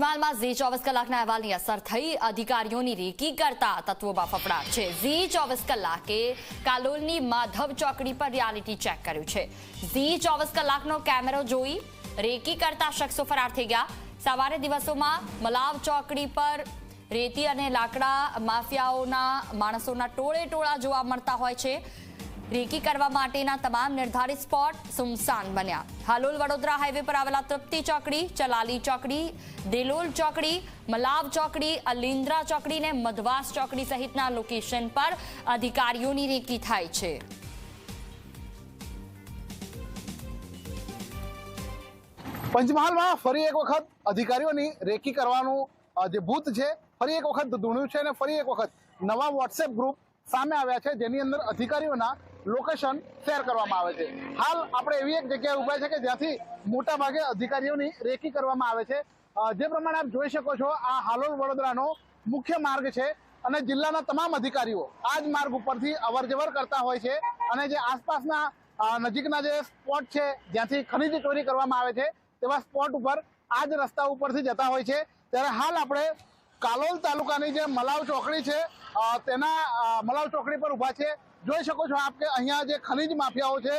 પંચમહાલમાં ઝી ચોવીસ કલાકના અહેવાલની અસર થઈ. અધિકારીઓની રેકી કરતા તત્વોમાં ફફડાટ છે. ઝી ચોવીસ કલાકે કાલોલની માધવ ચોકડી પર રિયાલિટી ચેક કર્યું છે. ઝી ચોવીસ કલાકનો કેમેરો જોઈ રેકી કરતા શખ્સો ફરાર થઈ ગયા. સવારે દિવસોમાં મલાવ ચોકડી પર રેતી અને લાકડા માફિયાઓના માણસોના ટોળે ટોળા જોવા મળતા હોય છે. રેકી કરવા માટેના તમામ નિર્ધારિત સ્પોટ સુમસાન બન્યા. હાલોલ વડોદરા હાઈવે પર આવેલા તૃપ્તિ ચોકડી, ચલાલી ચોકડી, દેલોલ ચોકડી, મલાવ ચોકડી અલિન્દ્રા ચોકડી ને મધવાસ ચોકડી સહિતના લોકેશન પર અધિકારીઓની રેકી થાય છે. પંચમહાલમાં ફરી એક વખત અધિકારીઓની રેકી કરવાનું જે બૂથ છે, ફરી એક વખત ધૂણ્યું છે અને ફરી એક વખત નવા વોટ્સએપ ગ્રુપ સામે આવ્યા છે, જેની અંદર અધિકારીઓના લોકેશન શેર કરવામાં આવે છે. હાલ આપણે એવી એક જગ્યાએ ઊભા છે કે જ્યાંથી મોટા ભાગે અધિકારીઓની રેકી કરવામાં આવે છે. જે પ્રમાણે આપ જોઈ શકો છો, આ હાલોલ વડોદરાનો મુખ્ય માર્ગ છે અને જિલ્લાના તમામ અધિકારીઓ આ જ માર્ગ ઉપરથી અવર જવર કરતા હોય છે અને જે આસપાસના નજીકના જે સ્પોટ છે, જ્યાંથી ખનીજ ચોરી કરવામાં આવે છે, તેવા સ્પોટ ઉપર આ જ રસ્તા ઉપરથી જતા હોય છે. ત્યારે હાલ આપણે કાલોલ તાલુકાની જે મલાવ ચોકડી છે તેના મલાવ ચોકડી પર ઊભા છે. જોઈ શકો છો આપ કે અહીંયા જે ખનીજ માફિયાઓ છે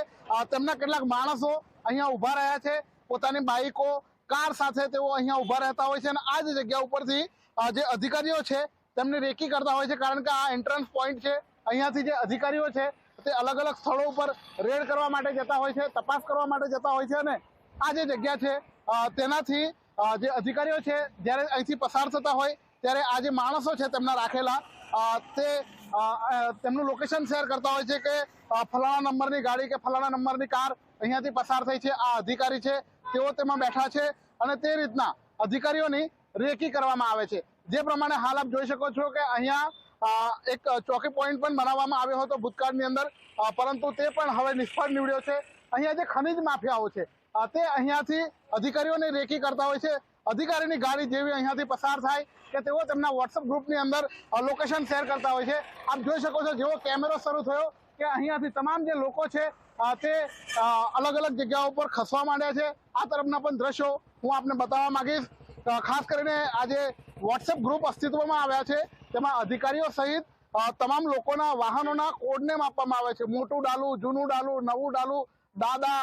તેમના કેટલાક માણસો અહીંયા ઊભા રહ્યા છે. પોતાની બાઇકો કાર સાથે તેઓ અહીંયા ઊભા રહેતા હોય છે અને આ જ જગ્યા ઉપરથી જે અધિકારીઓ છે, તેમની રેકી કરતા હોય છે કારણ કે આ એન્ટ્રન્સ પોઈન્ટ છે. અહીંયાથી જે અધિકારીઓ છે, તે અલગ અલગ સ્થળો ઉપર રેડ કરવા માટે જતા હોય છે, તપાસ કરવા માટે જતા હોય છે અને આ જે જગ્યા છે તેનાથી જે અધિકારીઓ છે, જ્યારે અહીંથી પસાર થતા હોય ત્યારે આ જે માણસો છે તેમના રાખેલા તે તેમનું લોકેશન શેર કરતા હોય છે કે ફલાણા નંબરની ગાડી કે ફલાણા નંબરની કાર અહીંયાથી પસાર થઈ છે. આ અધિકારી છે, તેઓ તેમાં બેઠા છે અને તે રીતના અધિકારીઓની રેકી કરવામાં આવે છે. જે પ્રમાણે હાલ આપ જોઈ શકો છો કે અહીંયા એક ચોકી પોઈન્ટ પણ બનાવવામાં આવ્યો હતો ભૂતકાળની અંદર પરંતુ તે પણ હવે નિષ્ફળ નીવડ્યો છે. અહીંયા જે ખનીજ માફિયાઓ છે તે અહીંયાથી અધિકારીઓની રેકી કરતા હોય છે. અધિકારીની ગાડી જેવી અહીંયાથી પસાર થાય કે તેઓ તેમના વોટ્સઅપ ગ્રુપની અંદર લોકેશન શેર કરતા હોય છે. આપ જોઈ શકો છો, જેવો કેમેરો શરૂ થયો કે અહીંયાથી તમામ જે લોકો છે તે અલગ અલગ જગ્યાઓ પર ખસવા માંડ્યા છે. આ તરફના પણ દ્રશ્યો હું આપને બતાવવા માંગીશ. ખાસ કરીને આજે વોટ્સએપ ગ્રુપ અસ્તિત્વમાં આવ્યા છે. તેમાં અધિકારીઓ સહિત તમામ લોકોના વાહનોના કોડનેમ આપવામાં આવે છે. મોટું ડાલું, જૂનું ડાલું, નવું ડાલું, દાદા,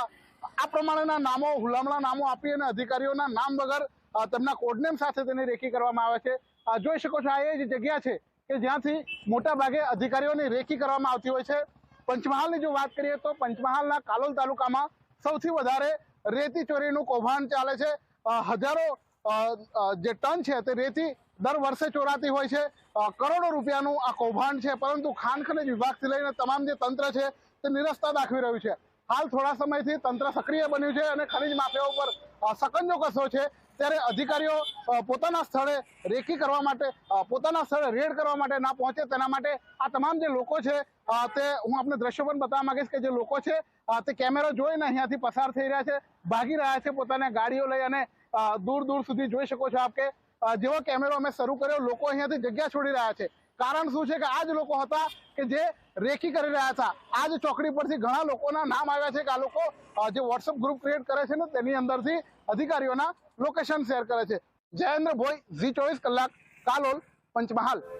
આ પ્રમાણેના નામો, હુલામણા નામો આપી અને અધિકારીઓના નામ વગર તેમના કોડનેમ સાથે તેની રેકી કરવામાં આવે છે. જોઈ શકો છો આ એ જ જગ્યા છે કે જ્યાંથી મોટા ભાગે અધિકારીઓની રેકી કરવામાં આવતી હોય છે. પંચમહાલની જો વાત કરીએ તો પંચમહાલના કાલોલ તાલુકામાં સૌથી વધારે રેતી ચોરીનું કૌભાંડ ચાલે છે. હજારો જે ટન છે તે રેતી દર વર્ષે ચોરાતી હોય છે. કરોડો રૂપિયાનું આ કૌભાંડ છે, પરંતુ ખાણ ખનિજ વિભાગથી લઈને તમામ જે તંત્ર છે તે નિરસ્તા દાખવી રહ્યું છે. હાલ થોડા સમયથી તંત્ર સક્રિય બન્યું છે અને ખનિજ માફિયા ઉપર સકંજો કસો છે. ત્યારે અધિકારીઓ પોતાના સ્થળે રેકી કરવા માટે પોતાના સ્થળે રેડ કરવા માટે ના પહોંચે. તેના માટે આ તમામ જે લોકો છે તે હું આપને દ્રશ્યો પણ બતાવવા માંગીશ કે જે લોકો છે તે કેમેરો જોઈને અહીંયાથી પસાર થઈ રહ્યા છે, ભાગી રહ્યા છે પોતાને ગાડીઓ લઈ અને દૂર દૂર સુધી જોઈ શકો છો આપ કે જેવો કેમેરો અમે શરૂ કર્યો, લોકો અહીંયાથી જગ્યા છોડી રહ્યા છે. કારણ શું છે કે આ જ લોકો હતા કે જે રેકી કરી રહ્યા હતા. આ જ ચોકડી પરથી ઘણા લોકોના નામ આવ્યા છે કે આ લોકો જે વોટ્સઅપ ગ્રુપ ક્રિએટ કરે છે ને, તેની અંદરથી અધિકારીઓના લોકેશન શેર કરે છે. જયેન્દ્ર ભોઈ ઝી ચોવીસ કલાક, કાલોલ, પંચમહાલ.